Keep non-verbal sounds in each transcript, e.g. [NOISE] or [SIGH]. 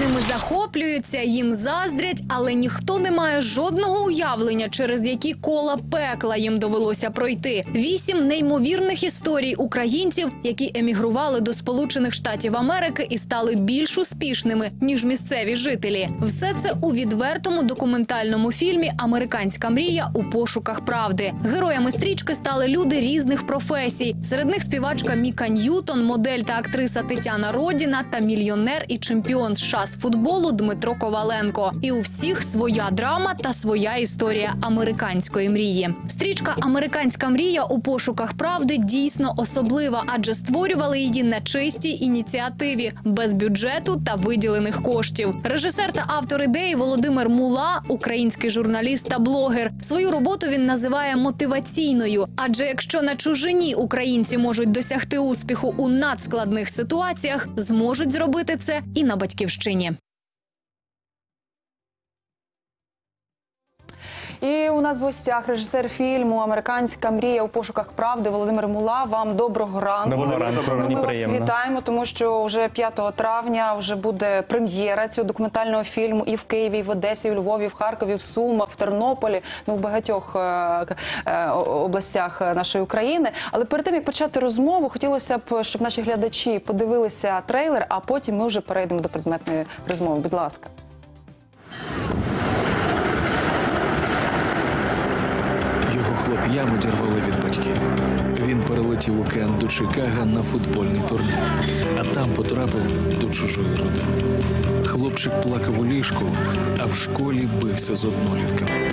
Ними захоплюються, їм заздрять, але ніхто не має жодного уявлення, через які кола пекла їм довелося пройти. Вісім неймовірних історій українців, які емігрували до Сполучених Штатів Америки і стали більш успішними ніж місцеві жителі. Все це у відвертому документальному фільмі Американська мрія у пошуках правди. Героями стрічки стали люди різних професій. Серед них співачка Міка Ньютон, модель та актриса Тетяна Родіна та мільйонер і чемпіон США з футболу Дмитро Коваленко. І у всіх своя драма та своя історія американської мрії. Стрічка Американська мрія у пошуках правди дійсно особлива, адже створювали її на чистій ініціативі без бюджету та виділених коштів. Режисер та автор ідеї Володимир Мула, український журналіст та блогер. Свою роботу він називає мотиваційною. Адже якщо на чужині українці можуть досягти успіху у надскладних ситуаціях, зможуть зробити це і на батьківщині. Україні. І у нас в гостях режисер фільму Американська мрія у пошуках правди Володимир Мула. Вам доброго ранку. Доброго ранку, Ну, мені Ми вас вітаємо, тому що вже 5 травня вже буде прем'єра цього документального фільму і в Києві, і в Одесі, і в Львові, і в Харкові, в Сумах, в Тернополі, ну в багатьох е, е, областях нашої України. Але перед тим як почати розмову, хотілося б, щоб наші глядачі подивилися трейлер, а потім ми вже перейдемо до предметної розмови. Будь ласка. Хлоп'ям одірвали від батьків. Він перелетів океан до Чикага на футбольний турнір, а там потрапив до чужої родини. Хлопчик плакав у ліжку, а в школі бився з однолітками.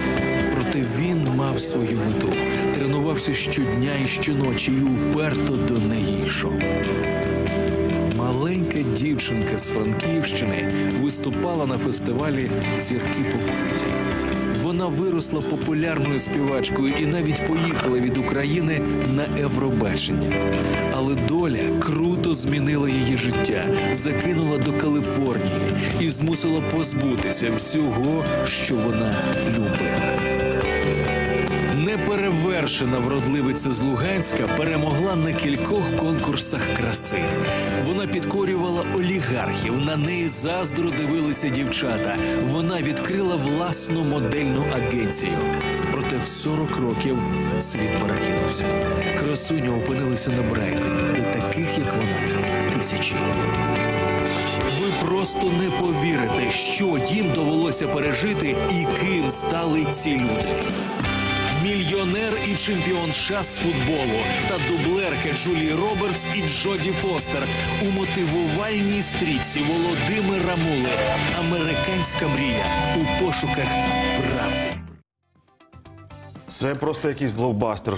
Проте він мав свою мету, тренувався щодня і щоночі і уперто до неї йшов. Маленька дівчинка з Франківщини виступала на фестивалі Зірки покуті. Вона виросла популярною співачкою і навіть поїхала від України на Євробачення. Але доля круто змінила її життя, закинула до Каліфорнії і змусила позбутися всього, що вона любила. Неперевершена вродливиця з Луганська перемогла на кількох конкурсах краси. Вона підкорювала олігархів, на неї заздро дивилися дівчата. Вона відкрила власну модельну агенцію. Проте в 40 років світ перекинувся. Красуня опинилася на Брайтоні, де таких, як вона, тисячі. Ви просто не повірите, що їм довелося пережити і ким стали ці люди. Мільйонер і чемпіон США з футболу та дублерка Джулії Робертс і Джоді Фостер у мотивувальній стрічці Володимира Мули. Американська мрія у пошуках правди. Це просто якийсь блокбастер.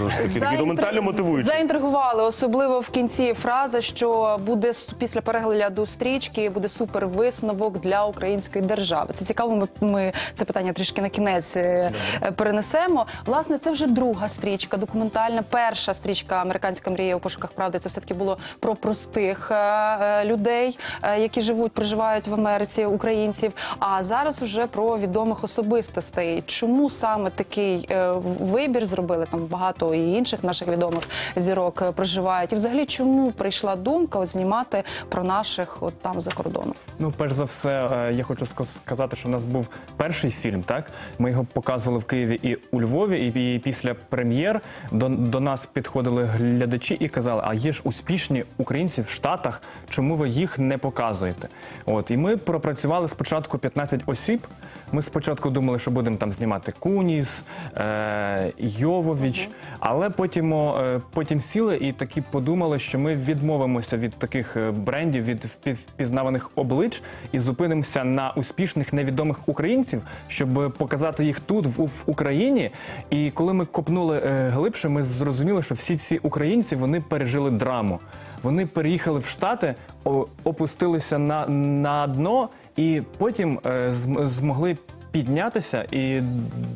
документально мотивуючий. Заінтригували, особливо в кінці фраза, що буде після перегляду стрічки буде супер висновок для української держави. Це цікаво. Ми, ми це питання трішки на кінець е, перенесемо. Власне, це вже друга стрічка, документальна. Перша стрічка Американська мрія у пошуках правди. Це все таки було про простих е, е, людей, які живуть, проживають в Америці, українців. А зараз вже про відомих особистостей. Чому саме такий е, вибір зробили? Там багато і інших наших відомих зірок проживають. І взагалі, чому прийшла думка от знімати про наших от там за кордоном? Ну, перш за все, е, я хочу сказ- сказати, що в нас був перший фільм. Так ми його показували в Києві і у Львові. І, і після прем'єр до, до нас підходили глядачі і казали: а є ж успішні українці в Штатах, чому ви їх не показуєте? От і ми пропрацювали спочатку 15 осіб. Ми спочатку думали, що будемо там знімати Куніс, е, Йовович, але потім, е, потім сіли і таки подумали, що ми відмовимося від таких е, брендів, від впі- впізнаваних облич і зупинимося на успішних невідомих українців, щоб показати їх тут, в, в Україні. І коли ми копнули е, глибше, ми зрозуміли, що всі ці українці вони пережили драму. Вони переїхали в Штати, о- опустилися на, на дно і потім е, зм- змогли піднятися і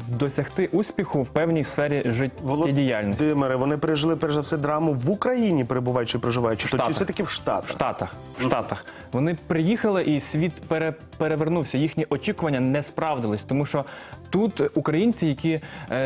досягти успіху в певній сфері життєдіяльності. Володимире, вони пережили перш за все драму в Україні, перебуваючи, проживаючи, то чи Штатах. все-таки в Штатах? В Штатах. В Штатах. Вони приїхали і світ пере, перевернувся. Їхні очікування не справдились, тому що тут українці, які е,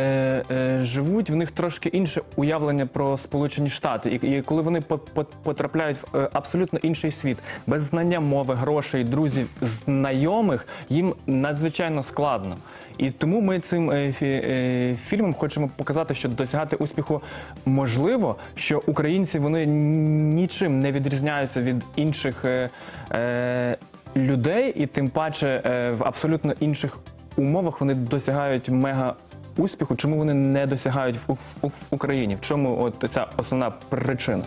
е, живуть, в них трошки інше уявлення про Сполучені Штати. І, і коли вони по- по- потрапляють в е, абсолютно інший світ, без знання мови, грошей, друзів, знайомих, їм надзвичайно складно. І тому ми цим е, фі- е, фільмом хочемо показати, що досягати успіху можливо, що українці вони нічим не відрізняються від інших е, е, людей, і тим паче е, в абсолютно інших умовах вони досягають мега. Успіху, чому вони не досягають в, в, в Україні? В чому от ця основна причина?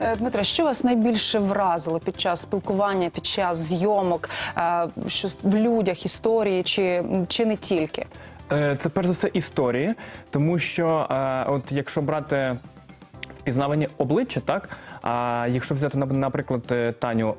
Е, Дмитре, що вас найбільше вразило під час спілкування, під час зйомок, е, що в людях історії, чи, чи не тільки? Е, Це перш за все історії, тому що от якщо брати впізнавані обличчя, так а якщо взяти на- наприклад Таню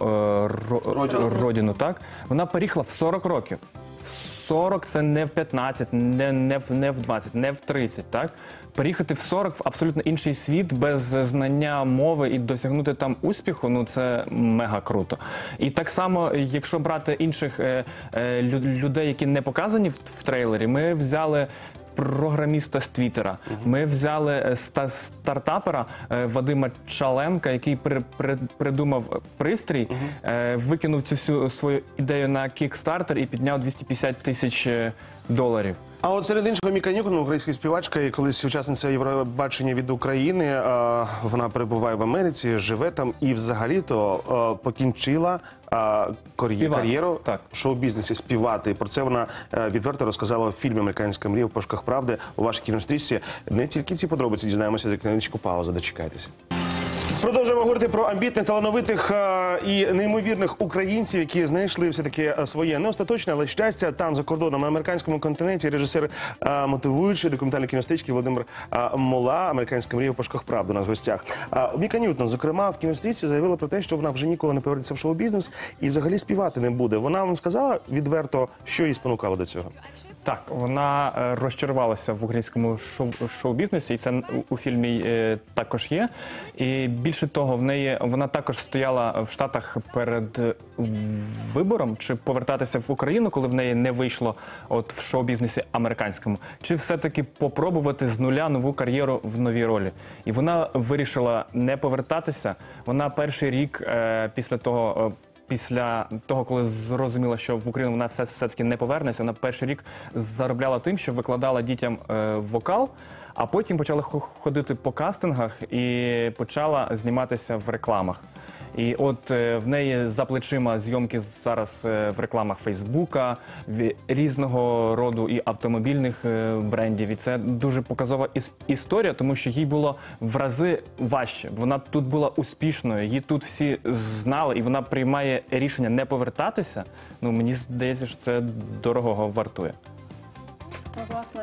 Родіну. Родіну, так вона переїхала в 40 років. В 40 це не в 15, не, не, в, не в 20, не в 30, так? Переїхати в 40 в абсолютно інший світ без знання мови і досягнути там успіху, ну це мега круто. І так само, якщо брати інших е, е, людей, які не показані в, в трейлері, ми взяли. Програміста з Твіттера. Ми взяли е, ста- стартапера е, Вадима Чаленка, який при- при- придумав пристрій, е, викинув цю всю свою ідею на Kickstarter і підняв 250 тисяч е, доларів. А от серед іншого Міка українська співачка і колись учасниця Євробачення від України. е, Вона перебуває в Америці, живе там і взагалі-то е, покінчила е, кар'є- Співати, кар'єру так. в шоу-бізнесі співати. Про це вона е, відверто розказала в фільмі Американська мрія в пошуках правди у вашій кінострічці. Не тільки ці подробиці дізнаємося за кінечку паузу. Дочекайтеся. Продовжуємо говорити про амбітних, талановитих е, і неймовірних українців, які знайшли все таки своє не остаточне, але щастя там за кордоном на американському континенті. Режисер е, мотивуючий документальної кінострічки Володимир е, Мола, американська мрія в пошуках правди у нас в гостях. Е, Міка Ньютон, зокрема, в кінострічці заявила про те, що вона вже ніколи не повернеться в шоу-бізнес і взагалі співати не буде. Вона вам сказала відверто, що її спонукало до цього. Так, вона е, розчарувалася в українському шоу- шоу-бізнесі, і це у, фільмі е, також є. І більше того, в неї вона також стояла в Штатах перед вибором, чи повертатися в Україну, коли в неї не вийшло от в шоу-бізнесі американському, чи все-таки попробувати з нуля нову кар'єру в новій ролі. І вона вирішила не повертатися. Вона перший рік е, після того. е, Після того, коли зрозуміла, що в Україну вона все все таки не повернеться, вона перший рік заробляла тим, що викладала дітям е, вокал, а потім почала хо- ходити по кастингах і почала зніматися в рекламах. І от е, в неї за плечима зйомки зараз е, в рекламах Фейсбука, в різного роду і автомобільних е, брендів. І це дуже показова іс- історія, тому що їй було в рази важче. Вона тут була успішною, її тут всі знали, і вона приймає рішення не повертатися. Ну мені здається, що це дорогого вартує. Ну, власне,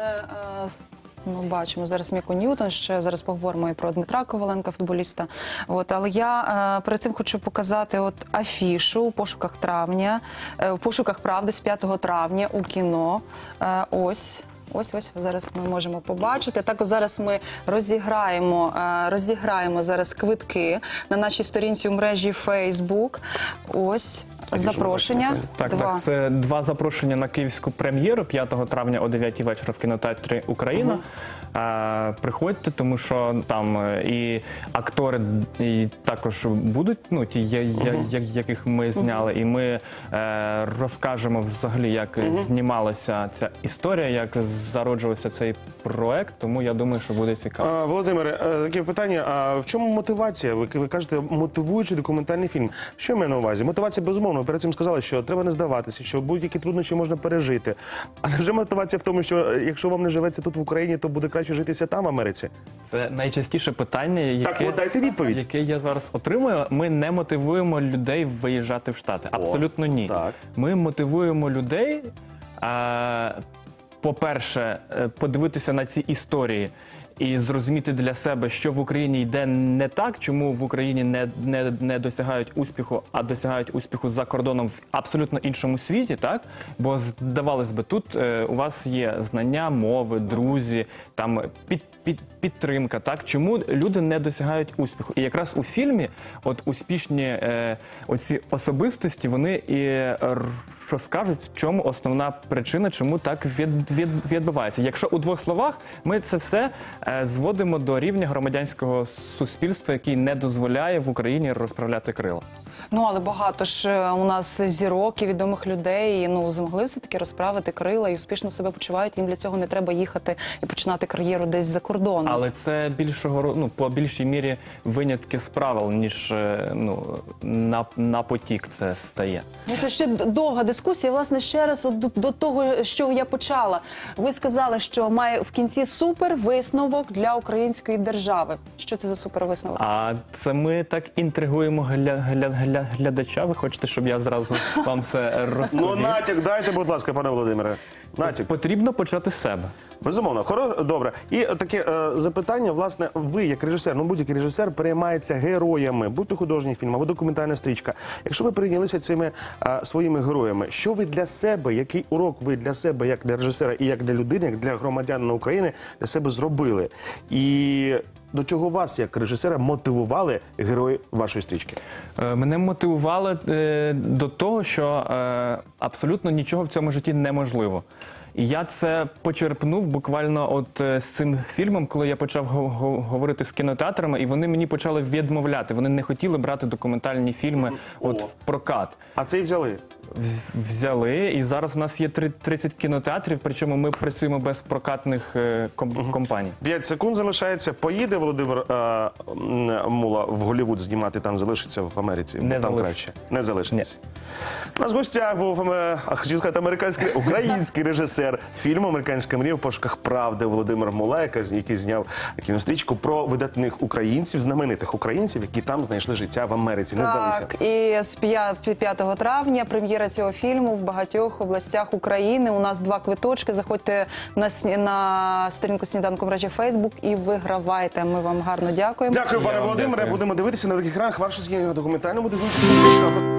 ми бачимо зараз Міку Ньютон. Ще зараз поговоримо і про Дмитра Коваленка, футболіста. От, але я е, перед цим хочу показати от афішу у пошуках травня, е, у пошуках правди з 5 травня у кіно. Е, ось. Ось ось зараз ми можемо побачити. Також зараз ми розіграємо, е, розіграємо зараз квитки на нашій сторінці у мережі Facebook. Ось запрошення. Так, Два. так, це два запрошення на київську прем'єру 5 травня о 9 вечора в кінотеатрі Україна. А, приходьте, тому що там е, і актори і також будуть, ну ті, я, я, я- яких ми зняли, і ми е, розкажемо взагалі, як знімалася ця історія, як зароджувався цей проект. Тому я думаю, що буде цікаво. А, Володимире, е, таке питання: а в чому мотивація? Ви, ви кажете, мотивуючий документальний фільм. Що я маю на увазі? Мотивація безумовно. Ви перед цим сказали, що треба не здаватися, що будь-які труднощі можна пережити. А невже мотивація в тому, що е, якщо вам не живеться тут в Україні, то буде краще житися там, в Америці? Це найчастіше питання, яке, Так, от дайте відповідь. яке я зараз отримую. Ми не мотивуємо людей виїжджати в Штати. Абсолютно ні. так. Ми мотивуємо людей. А, по-перше, е, подивитися на ці історії і зрозуміти для себе, що в Україні йде не так, чому в Україні не, не, не досягають успіху, а досягають успіху за кордоном в абсолютно іншому світі, так? Бо здавалось би, тут е, у вас є знання мови, друзі, там під, під, підтримка. Так чому люди не досягають успіху? І якраз у фільмі, от успішні е, оці особистості, вони і розкажуть, в чому основна причина, чому так від, від, відбувається. Якщо у двох словах ми це все е, зводимо до рівня громадянського суспільства, який не дозволяє в Україні розправляти крила. Ну але багато ж е, у нас зірок і відомих людей ну змогли все таки розправити крила і успішно себе почувають. Їм для цього не треба їхати і починати кар'єру десь за кордоном. Але це більшого ну, по більшій мірі винятки з правил, ніж е, ну, на, на потік це стає. Ну, це ще довга дискусія. Власне, ще раз от до, до того, з чого я почала. Ви сказали, що має в кінці супер висновок для української держави. Що це за супер висновок? А це ми так інтригуємо гля, гля, гля, глядача. Ви хочете, щоб я зразу вам все розповів? Ну, натяк дайте, будь ласка, пане Володимире. Натяк. Потрібно почати з себе. Безумовно, хоро добре. І таке е, запитання, власне, ви, як режисер, ну будь-який режисер, переймається героями, будь то художній фільм або документальна стрічка. Якщо ви прийнялися цими е, своїми героями, що ви для себе, який урок ви для себе, як для режисера і як для людини, як для громадянина України, для себе зробили? І до чого вас, як режисера, мотивували герої вашої стрічки? Е, Мене мотивували е, до того, що е, абсолютно нічого в цьому житті неможливо. І я це почерпнув буквально от е, з цим фільмом, коли я почав го- го- говорити з кінотеатрами, і вони мені почали відмовляти. Вони не хотіли брати документальні фільми от в прокат. А це і взяли. Вз- Взяли, і зараз у нас є три- 30 кінотеатрів, причому ми працюємо без прокатних е, ком- компаній. П'ять секунд залишається. Поїде Володимир е, м, Мула в Голлівуд знімати, там залишиться в Америці. Не там краще. Не залишиться. У нас в гостях був е, а, хотів сказати, американський [LAUGHS] український режисер фільму Американська мрія в пошуках правди Володимир Мула, з- який зняв кінострічку про видатних українців, знаменитих українців, які там знайшли життя в Америці. Не здалися. Так, і з 5 травня прем'єра цього фільму в багатьох областях України. У нас два квиточки. Заходьте на, сні- на сторінку сніданку в мережі Фейсбук і вигравайте. Ми вам гарно дякуємо. Дякую, пане Володимире. Будемо дивитися на таких екранах вашу документальному дивитися.